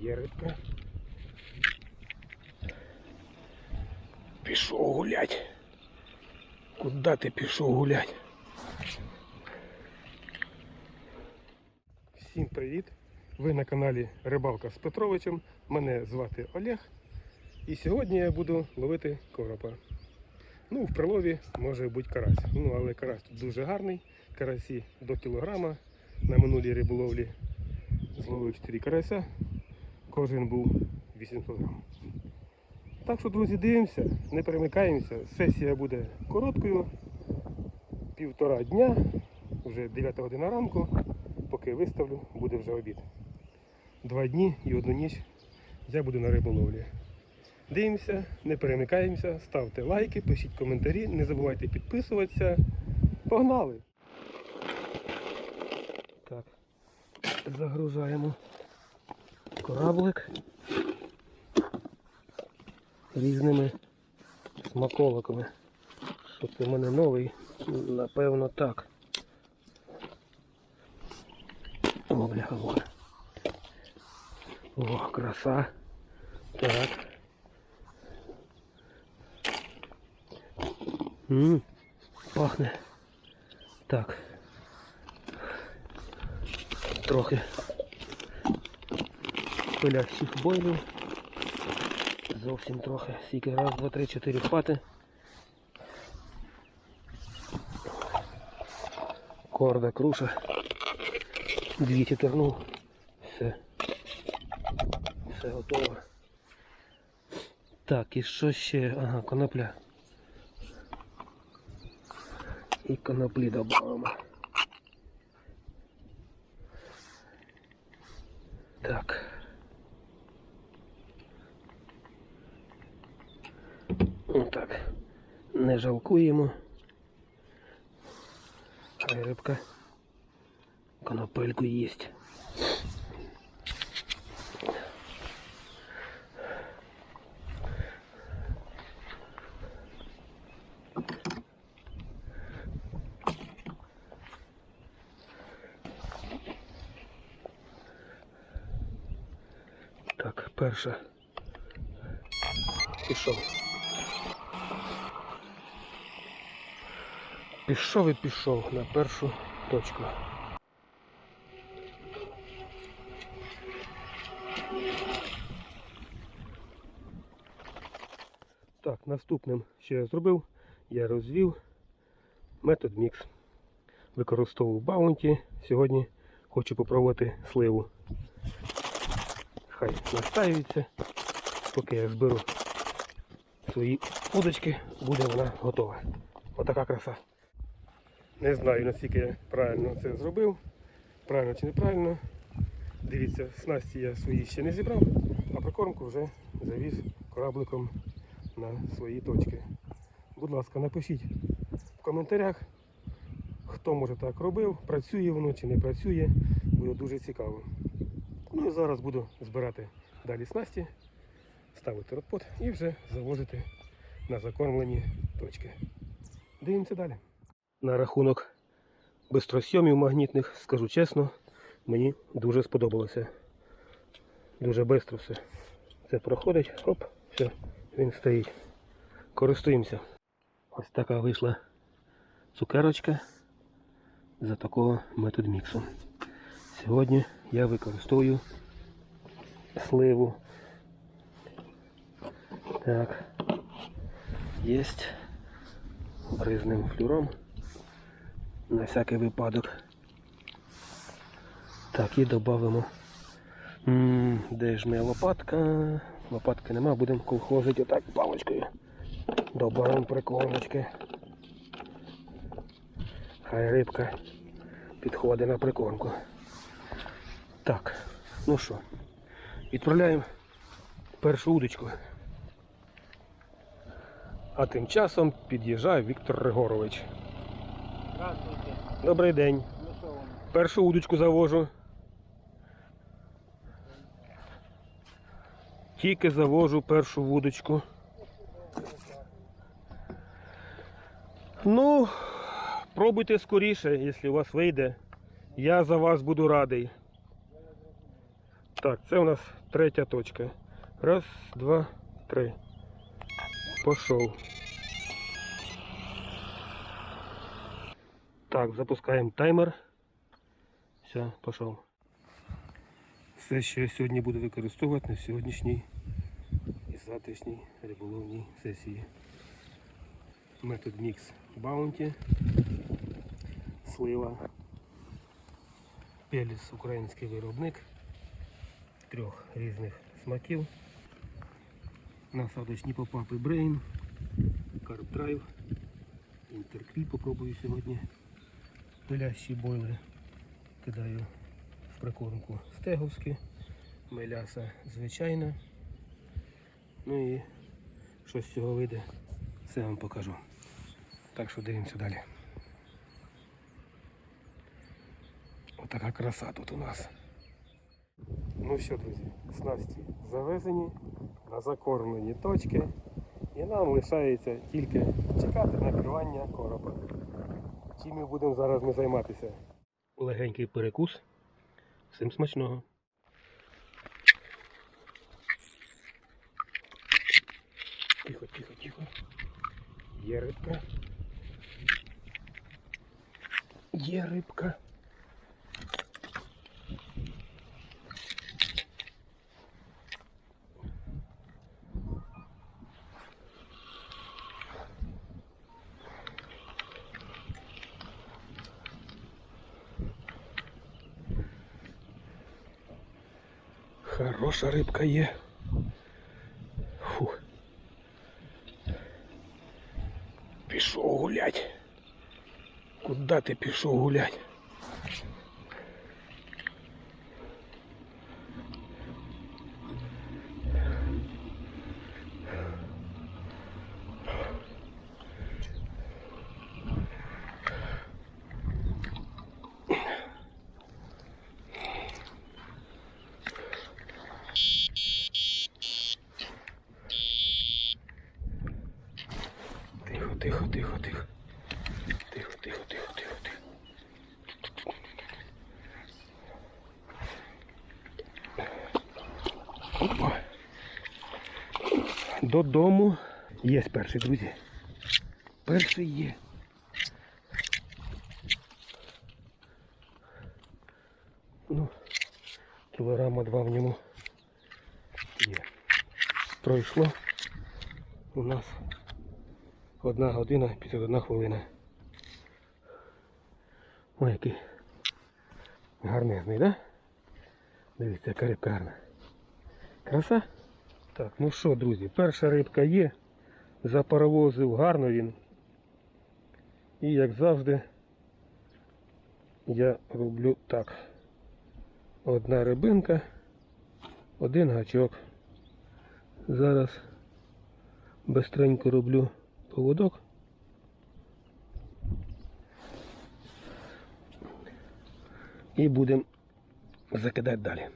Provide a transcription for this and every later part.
Є рибка. Пішов гулять. Куда ти пішов гулять? Всім привіт! Ви на каналі Рибалка з Петровичем. Мене звати Олег. І сьогодні я буду ловити коропа. Ну, в прилові може бути карась. Ну, але карась тут дуже гарний. Карасі до кілограма. На минулій риболовлі зловив 4 карася. Кожен був 800 грам. Так що, друзі, дивимося, не перемикаємося. Сесія буде короткою. Півтора дня, вже 9 година ранку. Поки виставлю, буде вже обід. Два дні і одну ніч я буду на риболовлі. Дивимося, не перемикаємося, ставте лайки, пишіть коментарі, не забувайте підписуватися. Погнали! Так, загружаємо кораблик різними смаколиками. Що це в мене новий? Напевно так. О, бляха, о. О, краса. Так. М, пахне. Так. Трохи пилячих бойлів. Зовсім трохи. Скільки раз, два, три, чотири пати. Корда круша. Дві тернув. Все. Все готово. Так, і що ще? Ага, конопля. І коноплі додамо. Так. Отак. Не жалкуємо. Хай рибка конопельку їсть. Так, перша. Пішов. Пішов і пішов на першу точку. Так, наступним, що я зробив, я розвів метод мікс. Використовував баунті. Сьогодні хочу попробувати сливу. Хай настаюється. Поки я зберу свої удочки, буде вона готова. Отака краса. Не знаю наскільки я правильно це зробив. Правильно чи неправильно. Дивіться, снасті я свої ще не зібрав, а прикормку вже завіз корабликом на свої точки. Будь ласка, напишіть в коментарях, хто може так робив, працює воно чи не працює. Буде дуже цікаво. Ну і зараз буду збирати далі снасті, ставити ротпот і вже завозити на закормлені точки. Дивимося далі. На рахунок бистросйомів магнітних, скажу чесно, мені дуже сподобалося. Дуже швидко все. Це проходить, оп, все, він стоїть. Користуємося. Ось така вийшла цукерочка за такого метод міксу. Сьогодні я використовую сливу. Так. Єсть бризним флюром на всякий випадок. Так, і додамо. Де ж моя лопатка? Лопатки нема, будемо колхозити отак паличкою. Добавимо прикормочки. Хай рибка підходить на прикормку. Так, ну що, відправляємо першу удочку. А тим часом під'їжджає Віктор Григорович. Здравствуйте. Добрий день. Першу удочку завожу. Тільки завожу першу вудочку. Ну, пробуйте скоріше, якщо у вас вийде. Я за вас буду радий. Так, це у нас третя точка. Раз, два, три. Пошов. Так, запускаємо таймер. Все, пішов. Все, що я сьогодні буду використовувати на сьогоднішній і завтрашній риболовній сесії. Метод мікс Bounty, слива, Пеліс український виробник трьох різних смаків. Насадочні попапи Brain, Carb Drive, Інтеркріль попробую сьогодні. Пилящі бойли кидаю в прикормку стеговські, меляса звичайна. Ну і що з цього вийде, все вам покажу. Так що дивимося далі. Отака краса тут у нас. Ну що, друзі, снасті завезені на закормлені точки. І нам лишається тільки чекати на клювання. Чим ми будемо зараз ми займатися? Легенький перекус. Всім смачного. Тихо, тихо, тихо. Є рибка. Є рибка. Хороша рибка є. Фух. Пішов гулять. Куда ти пішов гулять? Тихо, тихо, тихо, тихо. Тихо, тихо, тихо, тихо. Опа. Додому. Є перший, друзі. Перший є. Ну, кілограма два в ньому є. Пройшло у нас Одна година, 51 хвилина. Ой, який гарнезний, да? Дивіться, яка рибка гарна. Краса? Так, ну що, друзі, перша рибка є. Запаровозив гарно він. І як завжди я роблю так. Одна рибинка, один гачок. Зараз бистренько роблю поводок. І будемо закидати далі.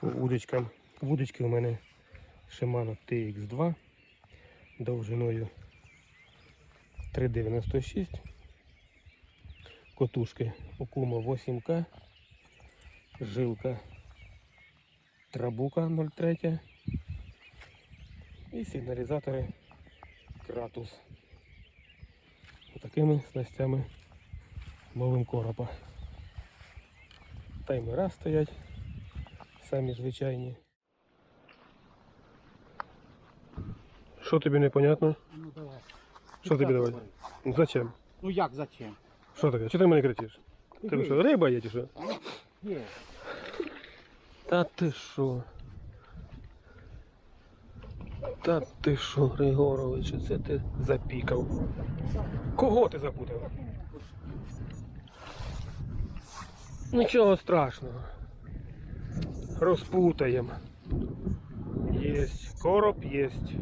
По Удочкам. Вудочки у мене Shimano TX2 довжиною 3,96. Котушки Okuma 8К. Жилка Трабука 0,3. І сигналізатори Кратус. Такими снастями ловим коропа. Таймера стоять, самі звичайні. Що тобі непонятно? Ну давай. Що тобі давати? Ну, Зачем? Ну як зачем? Що таке? Чого ти мене кричиш? Тебе що, риба є чи що? Є. Та ти що? Та ти що, Григорович, це ти запікав? Кого ти запутав? Нічого страшного. Розпутаємо. Єсть. Короб єсть.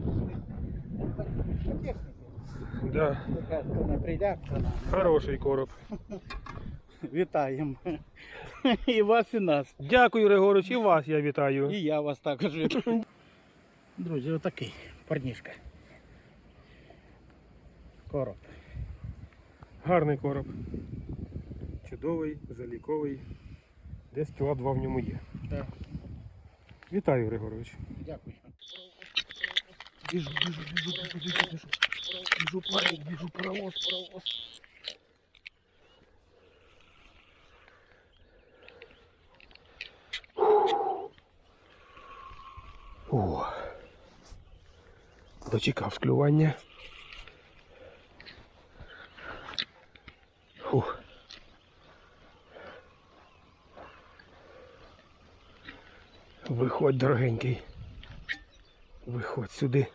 Да. Хороший короб. Вітаємо. І вас, і нас. Дякую, Григорович, і вас я вітаю. І я вас також вітаю. Друзі, отакий парнішка. Короб. Гарний короб. Чудовий, заліковий. Десь кіла два в ньому є. Так. Вітаю, Григорович. Дякую. Біжу, біжу, біжу, біжу, біжу, біжу. Біжу, паровоз, біжу, паровоз, паровоз. О. Дочекав склювання. Фух. Виходь, дорогенький. Виходь сюди.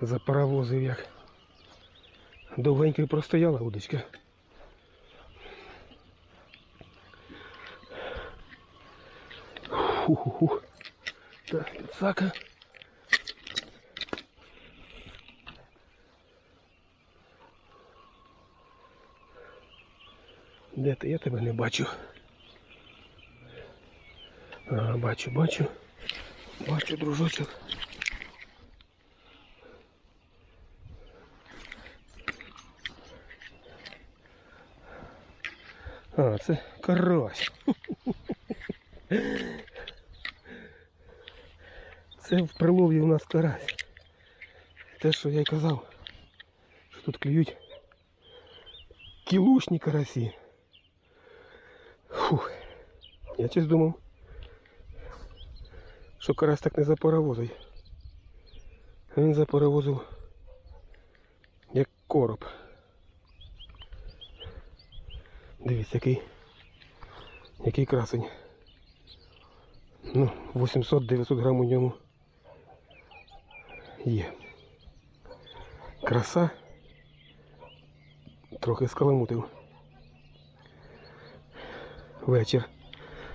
Запаровозив як. Довгенько простояла удочка. Фу-ху-ху. Так, підсака. Де ти? Я тебе не бачу. А, бачу, бачу. Бачу, дружочок. А, це карась. Це в прилові у нас карась. Те, що я й казав, що тут клюють кілушні карасі. Фух. Я честь думав, що карась так не запаровозить. Він запаровозив як короб. Дивіться, який, який красень. Ну, 800-900 грам у ньому є. Краса. Трохи скаламутив. Вечір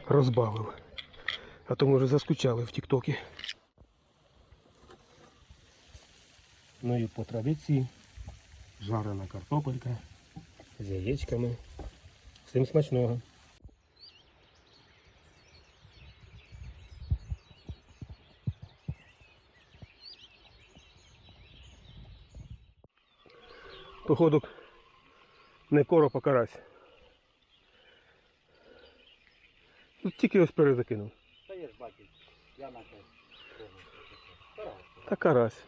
розбавив. А то ми вже заскучали в Тіктокі. Ну і по традиції жарена картопелька з яєчками. Всім смачного. Походу не короб, а карась. Тут тільки ось перезакинув. Та є ж бачиш, я на те. Та карась.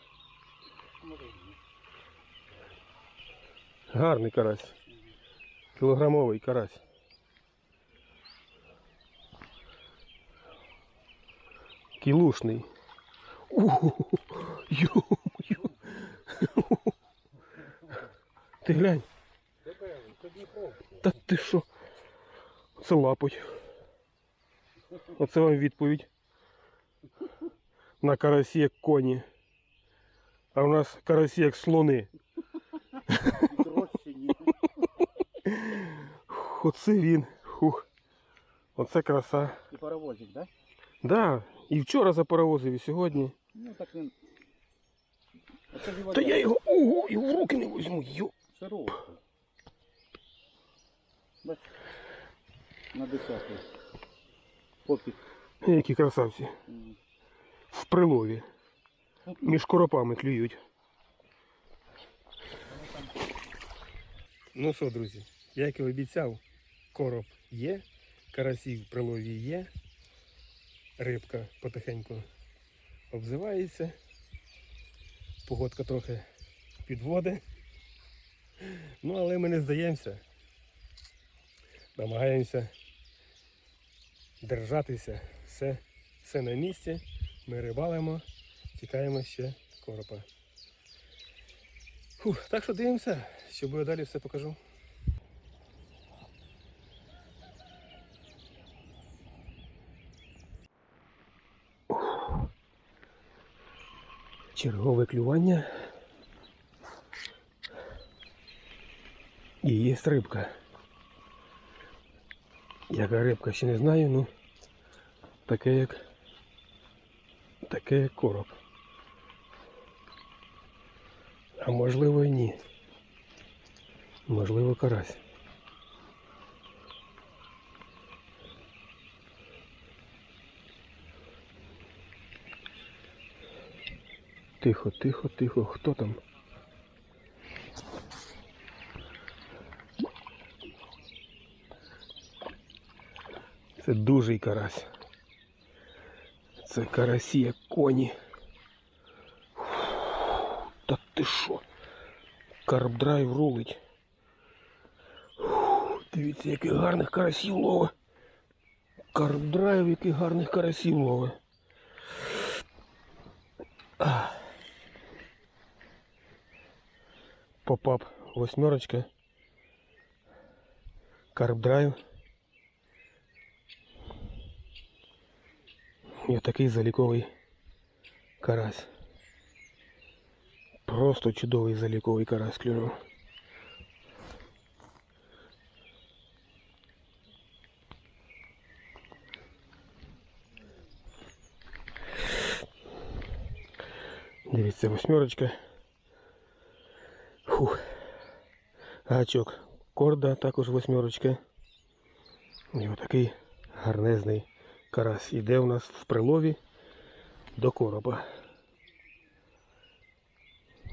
Гарний карась. Кілограмовий карась. Кілушний. Ти глянь. Та ти що? Це лапоть. Оце вам відповідь. На карасі як коні. А у нас карасі як слони. Оце він. Хух. Оце краса. І паровозик, так? Да, і вчора запаровозив, і сьогодні. Ну так він. Та я його ого, і в руки не візьму. Йо. широкий. Бач. На десятий. Попік. Які красавці. В прилові. Між коропами клюють. Ну що, друзі, як і обіцяв, короб є, карасі в прилові є, рибка потихеньку обзивається, погодка трохи підводить. Ну, але ми не здаємося. Намагаємося держатися. Все, все на місці. Ми рибалимо, тікаємо ще коропа. Фух, так що дивимося, що буде далі, все покажу. Чергове клювання. І є рибка. Яка рибка ще не знаю, ну таке як таке як короб. А можливо і ні. Можливо карась. Тихо, тихо, тихо. Хто там? Це дужий карась. Це карасі як коні. Та ти що? Карбдрайв рулить. Дивіться, яких гарних карасів лове. Карбдрайв, яких гарних карасів лове. Попап восьмерочка. Карбдрайв. І такий заліковий карась. Просто чудовий заліковий карась клюнув. Дивіться, восьмерочка. Фух. Гачок. Корда також восьмерочка. І отакий гарнезний карась. Іде у нас в прилові до короба.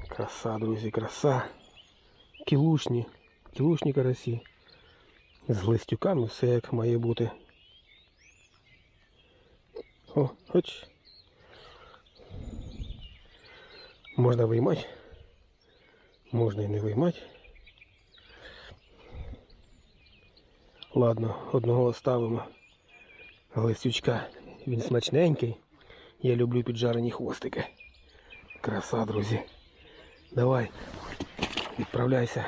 Краса, друзі, краса. Кілушні. Кілушні карасі. З листюками все як має бути. О, хоч. Можна виймати. Можна і не виймати. Ладно, одного оставимо. Листючка. Він смачненький. Я люблю піджарені хвостики. Краса, друзі. Давай, відправляйся.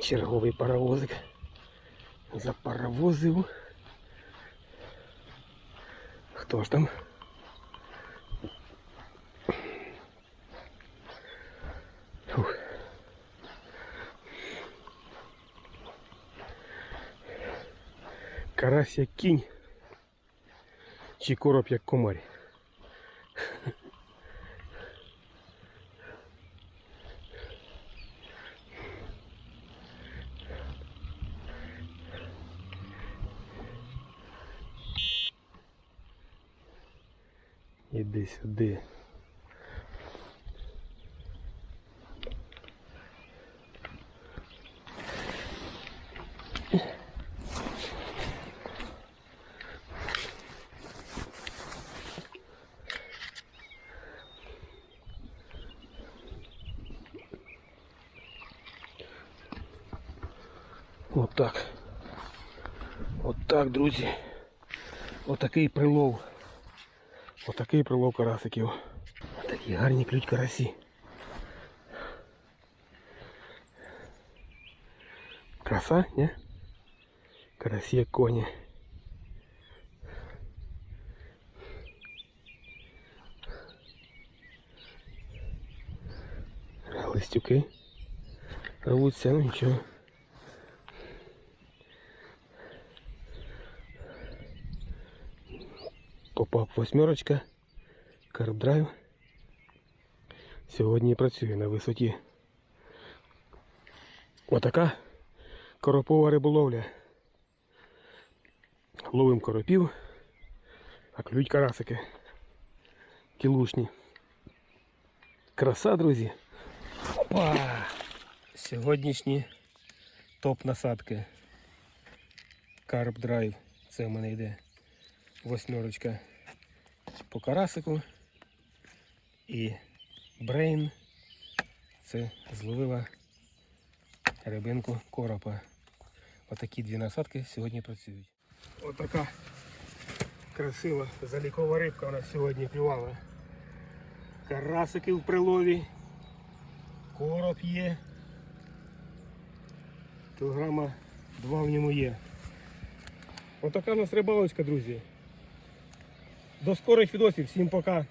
Черговий паровозик. Запаровозив. Хто ж там? Карась як кінь. Чи короб як комарь. Іди сюди. Отак. Отак, друзі. Отакий прилов. Отакий прилов карасиків. Такі гарні клють карасі. Краса, не? Карасі як коні. Листюки рвуться, ну нічого. Попав восьмерочка, карбдрайв. Сьогодні працює на висоті. Отака коропова риболовля. Ловим коропів, а клюють карасики. Кілушні. Краса, друзі. Опа! Сьогоднішні топ насадки. Карп драйв. Це в мене йде восьмерочка по карасику і брейн це зловила рибинку коропа. Отакі дві насадки сьогодні працюють. Отака красива залікова рибка у нас сьогодні клювала. Карасики в прилові, короб є. Кілограма два в ньому є. Отака у нас рибалочка, друзі. До скорих відосів, всім пока.